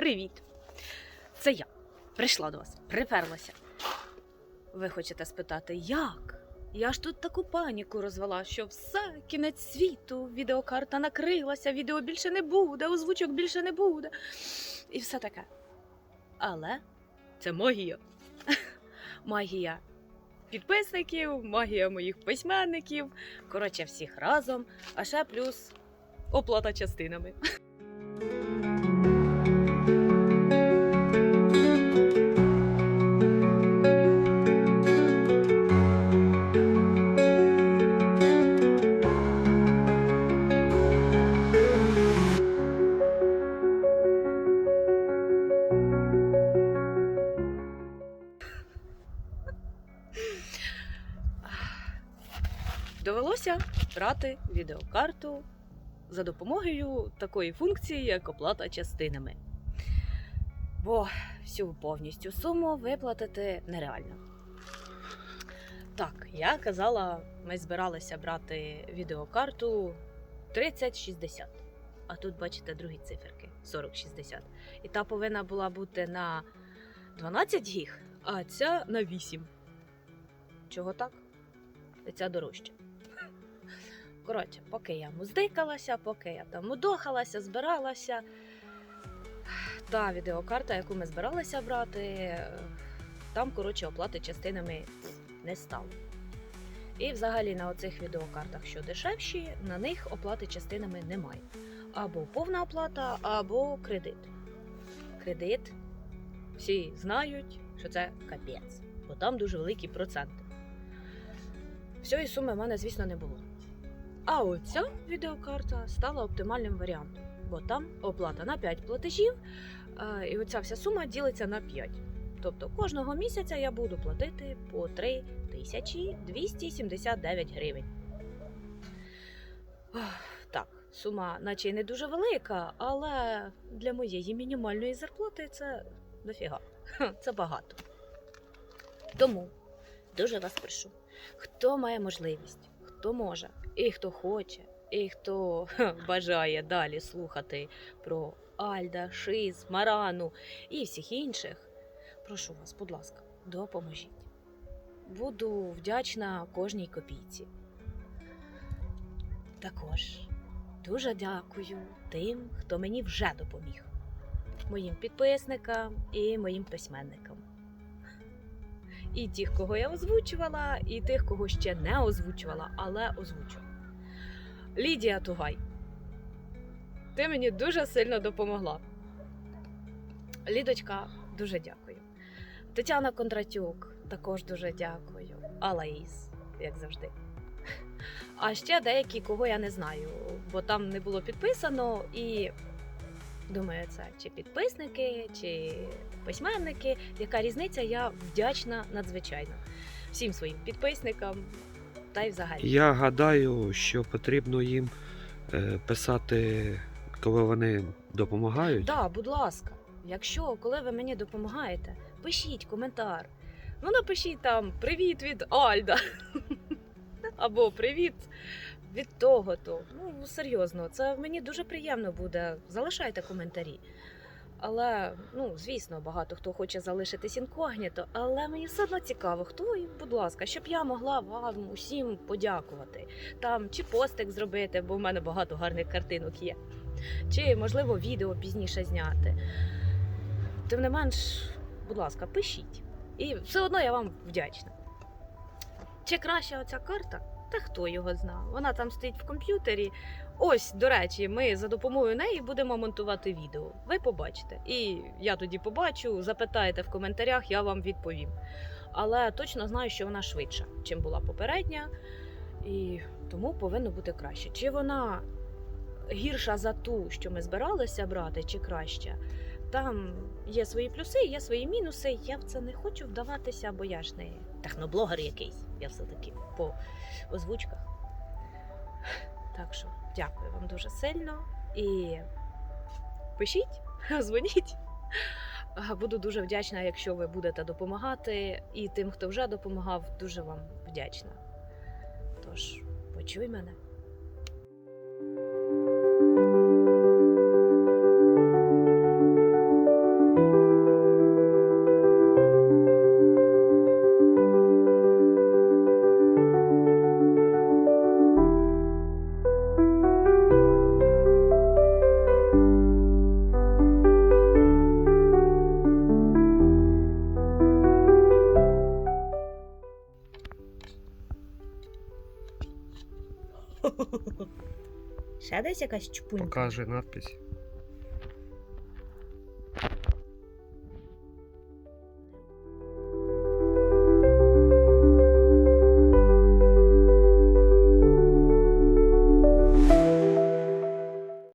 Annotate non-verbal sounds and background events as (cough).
Привіт! Це я. Прийшла до вас, приперлася. Ви хочете спитати, як? Я ж тут таку паніку розвела, що все, кінець світу, відеокарта накрилася, відео більше не буде, озвучок більше не буде. І все таке. Але це магія. (laughs) Магія підписників, магія моїх письменників. Коротше, всіх разом, а ще плюс оплата частинами. (laughs) Довелося брати відеокарту за допомогою такої функції, як оплата частинами. Бо всю повністю суму виплатити нереально. Так, я казала, ми збиралися брати відеокарту 3060. А тут бачите другі циферки 4060. І та повинна була бути на 12 гіг, а ця на 8. Чого так? І ця дорожча. Коротше, поки я муздикалася, поки я там мудохалася, збиралася. Та відеокарта, яку ми збиралися брати, там, коротше, оплати частинами не стало. І взагалі на оцих відеокартах, що дешевші, на них оплати частинами немає. Або повна оплата, або кредит. Кредит всі знають, що це капець, бо там дуже великі проценти. Всієї суми в мене, звісно, не було. А оця відеокарта стала оптимальним варіантом, бо там оплата на 5 платежів, і оця вся сума ділиться на 5. Тобто кожного місяця я буду платити по 3279 гривень. Так, сума, наче й не дуже велика, але для моєї мінімальної зарплати це дофіга. Це багато. Тому дуже вас прошу, хто має можливість, хто може, і хто хоче, і хто бажає далі слухати про Альда, Шиз, Марану і всіх інших, прошу вас, будь ласка, допоможіть. Буду вдячна кожній копійці. Також дуже дякую тим, хто мені вже допоміг, моїм підписникам і моїм письменникам. І тих, кого я озвучувала, і тих, кого ще не озвучувала, але озвучу. Лідія Тугай. Ти мені дуже сильно допомогла. Лідочка, дуже дякую. Тетяна Кондратюк, також дуже дякую. Алаїс, як завжди. А ще деякі, кого я не знаю, бо там не було підписано, і думаю, це чи підписники, чи письменники. Яка різниця? Я вдячна надзвичайно всім своїм підписникам та й взагалі. Я гадаю, що потрібно їм е, писати, коли вони допомагають. Да, будь ласка, якщо коли ви мені допомагаєте, пишіть коментар. Ну, напишіть там Привіт від Альда. (laughs) Або Привіт від того-то. Ну, серйозно, це мені дуже приємно буде. Залишайте коментарі. Але, ну, звісно, багато хто хоче залишитись інкогніто, але мені все одно цікаво, хто ви, будь ласка, щоб я могла вам усім подякувати. Там чи постик зробити, бо в мене багато гарних картинок є чи, можливо, відео пізніше зняти. Тим не менш, будь ласка, пишіть. І все одно я вам вдячна. Чи краща оця карта? Та хто його знав? Вона там стоїть в комп'ютері. Ось, до речі, ми за допомогою неї будемо монтувати відео. Ви побачите. І я тоді побачу, запитаєте в коментарях, я вам відповім. Але точно знаю, що вона швидша, чим була попередня, і тому повинно бути краще. Чи вона гірша за ту, що ми збиралися брати, чи краща. Там є свої плюси, є свої мінуси. Я в це не хочу вдаватися, бо я ж не техноблогер якийсь. Я все-таки по озвучках. Так що дякую вам дуже сильно і пишіть, (laughs) дзвоніть. Буду дуже вдячна, якщо ви будете допомагати. І тим, хто вже допомагав, дуже вам вдячна. Тож, почуй мене. Ще десь якась чпунька. Покаже надпись.